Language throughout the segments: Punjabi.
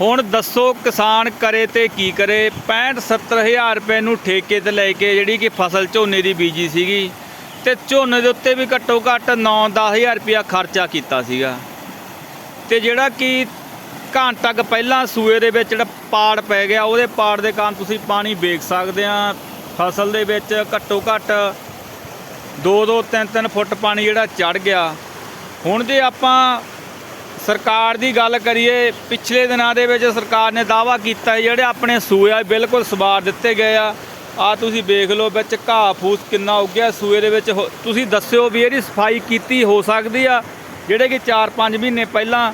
ਹੁਣ ਦੱਸੋ ਕਿਸਾਨ ਕਰੇ ਤੇ ਕੀ ਕਰੇ? 65 70000 ਰੁਪਏ ਨੂੰ ਠੇਕੇ ਤੇ ਲੈ ਕੇ ਜਿਹੜੀ ਕਿ ਫਸਲ ਝੋਨੇ ਦੀ ਬੀਜੀ ਸੀਗੀ ਤੇ ਝੋਨੇ ਦੇ ਉੱਤੇ ਵੀ ਘੱਟੋ ਘੱਟ 9-10000 ਰੁਪਇਆ ਖਰਚਾ ਕੀਤਾ ਸੀਗਾ। ਤੇ ਜਿਹੜਾ ਕਿ ਘੰਟਾ ਕੁ ਪਹਿਲਾਂ ਸੂਏ ਦੇ ਵਿੱਚ ਜਿਹੜਾ ਪਾੜ ਪੈ ਗਿਆ, ਉਹਦੇ ਪਾੜ ਦੇ ਕਾਰਨ ਤੁਸੀਂ ਪਾਣੀ ਵੇਖ ਸਕਦੇ ਆ। ਫਸਲ ਦੇ ਵਿੱਚ ਘੱਟੋ ਘੱਟ 2-2 3-3 ਫੁੱਟ ਪਾਣੀ ਜਿਹੜਾ ਚੜ ਗਿਆ। ਹੁਣ ਜੇ ਆਪਾਂ ਸਰਕਾਰ ਦੀ ਗੱਲ ਕਰੀਏ, ਪਿਛਲੇ ਦਿਨਾਂ ਦੇ ਵਿੱਚ ਸਰਕਾਰ ਨੇ ਦਾਵਾ ਕੀਤਾ ਜਿਹੜੇ ਆਪਣੇ ਸੂਏ ਆ ਬਿਲਕੁਲ ਸਵਾਰ ਦਿੱਤੇ ਗਏ ਆ। ਆ ਤੁਸੀਂ ਵੇਖ ਲਓ, ਵਿੱਚ ਘਾਹ ਫੂਸ ਕਿੰਨਾ ਉੱਗਿਆ ਸੂਏ ਦੇ ਵਿੱਚ ਹੋ- ਤੁਸੀਂ ਦੱਸਿਓ ਵੀ ਇਹਦੀ ਸਫ਼ਾਈ ਕੀਤੀ ਹੋ ਸਕਦੀ ਆ, ਜਿਹੜੇ ਕਿ 4-5 ਮਹੀਨੇ ਪਹਿਲਾਂ।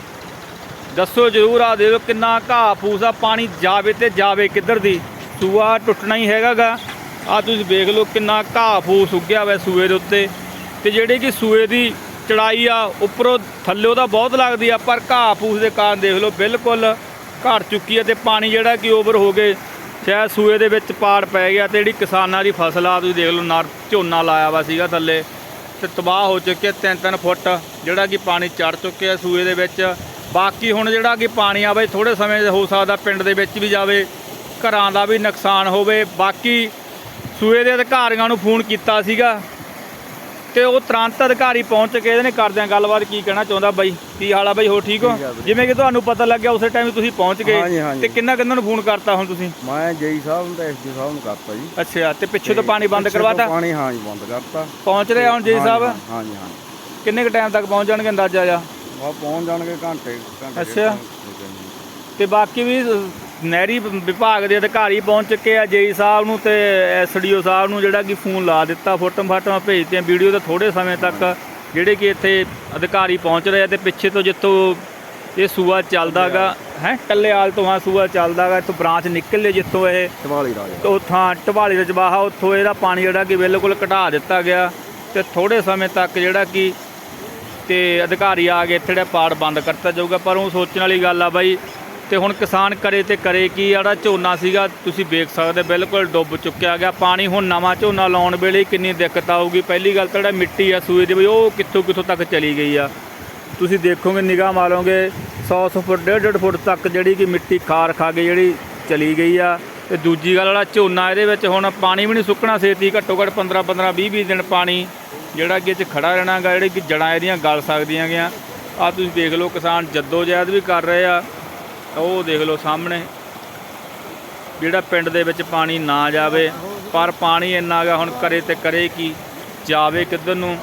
ਦੱਸੋ ਜਰੂਰ ਆ ਦੇ ਕਿੰਨਾ ਘਾਹ ਫੂਸ ਆ, ਪਾਣੀ ਜਾਵੇ ਤੇ ਜਾਵੇ ਕਿੱਧਰ ਦੀ। ਸੂਆ ਟੁੱਟਣਾ ਹੀ ਹੈਗਾਗਾ। ਆ ਤੁਸੀਂ ਵੇਖ ਲਓ ਕਿੰਨਾ ਘਾਹ ਫੂਸ ਉੱਗਿਆ ਹੋਇਆ ਸੂਏ ਦੇ ਉੱਤੇ। ਤੇ ਜਿਹੜੇ ਕਿ ਸੂਏ ਦੀ ਚੜਾਈ ਆ, ਉੱਪਰੋਂ ਥੱਲੇ ਉਹਦਾ ਬਹੁਤ ਲੱਗਦੀ ਆ, ਪਰ ਘਾਹ ਫੂਸ ਦੇ ਕਾਰਨ ਦੇਖ ਲਓ ਬਿਲਕੁਲ ਘੜ ਚੁੱਕੀ ਹੈ ਤੇ ਪਾਣੀ ਜਿਹੜਾ ਕਿ ਓਵਰ ਹੋ ਗਏ, ਸ਼ਾਇਦ ਸੂਏ ਦੇ ਵਿੱਚ ਪਾੜ ਪੈ ਗਿਆ ਤੇ ਜਿਹੜੀ ਕਿਸਾਨਾਂ ਦੀ ਫਸਲ ਆ, ਤੁਸੀਂ ਦੇਖ ਲਓ ਨਰ ਝੋਨਾ ਲਾਇਆ ਵਾ ਸੀਗਾ ਥੱਲੇ ਤੇ ਤਬਾਹ ਹੋ ਚੁੱਕੇ ਤਿੰਨ ਤਿੰਨ ਫੁੱਟ, ਜਿਹੜਾ ਕਿ ਪਾਣੀ ਚੜ ਚੁੱਕਿਆ ਸੂਏ ਦੇ ਵਿੱਚ। ਬਾਕੀ ਹੁਣ ਜਿਹੜਾ ਕਿ ਪਾਣੀ ਆਵੇ ਥੋੜੇ ਸਮੇਂ 'ਚ ਹੋ ਸਕਦਾ ਪਿੰਡ ਦੇ ਵਿੱਚ ਵੀ ਜਾਵੇ, ਘਰਾਂ ਦਾ ਵੀ ਨੁਕਸਾਨ ਹੋਵੇ। ਬਾਕੀ ਸੂਏ ਦੇ ਅਧਿਕਾਰੀਆਂ ਨੂੰ ਫੋਨ ਕੀਤਾ ਸੀਗਾ ਤੇ ਉਹ ਤੁਰੰਤ ਅਧਿਕਾਰੀ ਪਹੁੰਚ ਕੇ ਇਹਦੇ ਨੇ ਕਰਦੇ ਆ ਗੱਲਬਾਤ ਕੀ ਕਹਿਣਾ ਚਾਹੁੰਦਾ ਬਾਈ ਕੀ ਹਾਲ ਆ ਬਾਈ ਹੋ ਠੀਕ ਹੋ? ਠੀਕ ਆ ਵੀਰੇ। ਜਿਵੇਂ ਕਿ ਤੁਹਾਨੂੰ ਪਤਾ ਲੱਗਿਆ ਉਸੇ ਟਾਈਮ ਤੁਸੀਂ ਪਹੁੰਚ ਹਾਂਜੀ, ਗਏ ਹਾਂਜੀ। ਤੇ ਕਿੰਨਾ ਕਿੰਨਾ ਨੂੰ ਫੋਨ ਕਰਤਾ ਹੁਣ ਤੁਸੀਂ? ਮੈਂ ਜੇਈ ਸਾਹਿਬ ਨੂੰ ਤੇ ਐਸਡੀ ਸਾਹਿਬ ਨੂੰ ਕਰਤਾ ਜੀ। ਅੱਛਾ ਤੇ ਪਿੱਛੇ ਤੋਂ ਪਾਣੀ ਬੰਦ ਪਿੱਛੇ ਤੋਂ ਕਰਵਾਤਾ? ਪਾਣੀ ਹਾਂ ਜੀ ਬੰਦ ਕਰਤਾ। ਪਹੁੰਚ ਰਹੇ ਹੁਣ ਜੀ ਹਾਂਜੀ, ਸਾਹਿਬ? ਹਾਂਜੀ ਹਾਂਜੀ ਕਿੰਨੇ ਕ ਟਾਈਮ ਤੱਕ ਪਹੁੰਚ ਜਾਣਗੇ ਅੰਦਾਜ਼ਾ ਜਾ ਉਹ ਪਹੁੰਚ ਜਾਣਗੇ ਘੰਟੇ ਘੰਟੇ ਡੇਢ ਅੱਛਾ। ਤੇ ਬਾਕੀ ਵੀ ਨਹਿਰੀ ਵਿਭਾਗ ਦੇ ਅਧਿਕਾਰੀ ਪਹੁੰਚ ਚੁੱਕੇ ਆ ਜੇਈ ਸਾਹਿਬ ਨੂੰ ਤੇ ਐਸਡੀਓ ਸਾਹਿਬ ਨੂੰ ਜਿਹੜਾ ਕਿ ਫੋਨ ਲਾ ਦਿੱਤਾ ਫੋਟੋ ਫਾਟੋਆਂ ਭੇਜਤੀਆਂ। ਵੀਡੀਓ ਤਾਂ ਥੋੜੇ ਸਮੇਂ ਤੱਕ ਜਿਹੜੇ ਕਿ ਇੱਥੇ ਅਧਿਕਾਰੀ ਪਹੁੰਚ ਰਹੇ ਆ ਤੇ ਪਿੱਛੇ ਤੋਂ ਜਿੱਥੋਂ ਇਹ ਸੂਆ ਚੱਲਦਾਗਾ ਹੈ ਟੱਲੇਆਲ ਤੋਂ ਹਾਂ ਸੂਆ ਚੱਲਦਾਗਾ ਇੱਥੋਂ ਬ੍ਰਾਂਚ ਨਿਕਲੇ ਜਿੱਥੋਂ ਇਹ। ਟਵਾਲੀ ਰਾਜ ਤੇ ਥਾਂ ਢਵਾਲੀ ਦੇ ਜਵਾਹਾ ਉੱਥੋਂ ਇਹਦਾ ਪਾਣੀ ਜਿਹੜਾ ਕਿ ਬਿਲਕੁਲ ਘਟਾ ਦਿੱਤਾ ਗਿਆ। ਤੇ ਥੋੜੇ ਸਮੇਂ ਤੱਕ ਜਿਹੜਾ ਕਿ ਤੇ ਅਧਿਕਾਰੀ ਆ ਕੇ ਇੱਥੇ ਜਿਹੜਾ ਪਾੜ ਬੰਦ ਕਰਤਾ ਜਾਊਗਾ। ਪਰ ਉਹ ਸੋਚਣ ਵਾਲੀ ਗੱਲ ਆ ਬਾਈ ਤੇ ਹੁਣ ਕਿਸਾਨ ਕਰੇ ਤੇ ਕਰੇ ਕੀ ਜਿਹੜਾ ਝੋਨਾ ਸੀਗਾ, ਤੁਸੀਂ ਵੇਖ ਸਕਦੇ, ਬਿਲਕੁਲ ਡੁੱਬ ਚੁੱਕਿਆ ਗਿਆ। ਪਾਣੀ ਹੁਣ ਨਵਾਂ ਝੋਨਾ ਲਾਉਣ ਵੇਲੇ ਕਿੰਨੀ ਦਿੱਕਤ ਆਊਗੀ। ਪਹਿਲੀ ਗੱਲ ਤਾਂ ਜਿਹੜਾ ਮਿੱਟੀ ਆ ਸੂਏ ਦੀ ਵੀ ਉਹ ਕਿੱਥੋਂ ਕਿੱਥੋਂ ਤੱਕ ਚਲੀ ਗਈ ਆ? ਤੁਸੀਂ ਦੇਖੋਗੇ, ਨਿਗਾਹ ਮਾਰੋਗੇ 100 100 ਫੁੱਟ 1.5 ਫੁੱਟ ਤੱਕ ਜਿਹੜੀ ਕਿ ਮਿੱਟੀ ਖਾਰ ਖਾ ਕੇ ਜਿਹੜੀ ਚਲੀ ਗਈ ਆ। ਤੇ ਦੂਜੀ ਗੱਲ, ਜਿਹੜਾ ਝੋਨਾ ਇਹਦੇ ਵਿੱਚ ਹੁਣ ਪਾਣੀ ਵੀ ਨਹੀਂ ਸੁੱਕਣਾ, ਛੇਤੀ ਘੱਟੋ ਘੱਟ 15 15 20 20 ਦਿਨ ਪਾਣੀ ਜਿਹੜਾ ਕਿ ਇਹ 'ਚ ਖੜਾ ਰਹਿਣਾਗਾ ਜਿਹੜੇ ਕਿ ਜੜਾਂ ਇਹਦੀਆਂ ਗਲ ਸਕਦੀਆਂ ਗਿਆ ਆ ਤੁਸੀਂ ਦੇਖ ਲਓ, ਕਿਸਾਨ ਜੱਦੋ ਜਹਿਦ ਵੀ ਕਰ ਰਹੇ ਆ। ਉਹ ਦੇਖ ਲਓ ਸਾਹਮਣੇ, ਜਿਹੜਾ ਪਿੰਡ ਦੇ ਵਿੱਚ ਪਾਣੀ ਨਾ ਜਾਵੇ, ਪਰ ਪਾਣੀ ਇੰਨਾ ਗਾ ਹੁਣ ਕਰੇ ਤੇ ਕਰੇ ਕੀ, ਜਾਵੇ ਕਿੱਧਰ ਨੂੰ?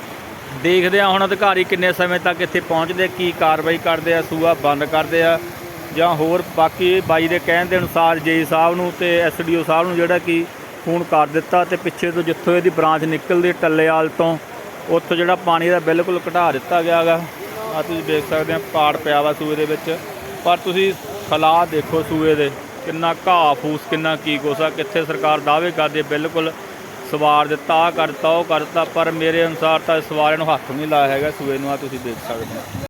ਦੇਖਦੇ ਆ ਹੁਣ ਅਧਿਕਾਰੀ ਕਿੰਨੇ ਸਮੇਂ ਤੱਕ ਇੱਥੇ ਪਹੁੰਚਦੇ, ਕੀ ਕਾਰਵਾਈ ਕਰਦੇ ਆ, ਸੂਆ ਬੰਦ ਕਰਦੇ ਆ, ਜਾਂ ਹੋਰ ਬਾਕੀ ਬਾਈ ਦੇ ਕਹਿਣ ਦੇ ਅਨੁਸਾਰ ਜੇਈ ਸਾਹਿਬ ਨੂੰ ਤੇ ਐਸਡੀਓ ਸਾਹਿਬ ਨੂੰ ਜਿਹੜਾ ਕਿ ਫੋਨ ਕਰ ਦਿੱਤਾ ਤੇ ਪਿੱਛੇ ਤੋਂ ਜਿੱਥੋਂ ਇਹਦੀ ਬ੍ਰਾਂਚ ਨਿਕਲਦੀ ਟੱਲੇਵਾਲ ਤੋਂ, ਉੱਥੋਂ ਜਿਹੜਾ ਪਾਣੀ ਦਾ ਬਿਲਕੁਲ ਘਟਾ ਦਿੱਤਾ ਗਿਆਗਾ ਆ ਤੁਸੀਂ ਦੇਖ ਸਕਦੇ ਆ, ਪਾੜ ਪਿਆ ਵਾ ਸੂਏ ਦੇ ਵਿੱਚ। ਪਰ ਤੁਸੀਂ ਹਾਲਾਤ ਦੇਖੋ ਸੂਏ ਦੇ, ਕਿੰਨਾ ਘਾਹ ਫੂਸ, ਕਿੰਨਾ ਕੀ ਕੋਸਾ ਕਿੱਥੇ ਸਰਕਾਰ ਦਾਅਵੇ ਕਰਦੀ ਹੈ, ਬਿਲਕੁਲ ਸਵਾਰ ਦਿੱਤਾ ਆਹ ਕਰਤਾ, ਉਹ ਕਰਤਾ, ਪਰ ਮੇਰੇ ਅਨੁਸਾਰ ਤਾਂ ਸਵਾਰਿਆਂ ਨੂੰ ਹੱਥ ਨਹੀਂ ਲਾਇਆ ਹੈਗਾ, ਸੂਏ ਨੂੰ ਆ ਤੁਸੀਂ ਦੇਖ ਸਕਦੇ ਹੋ।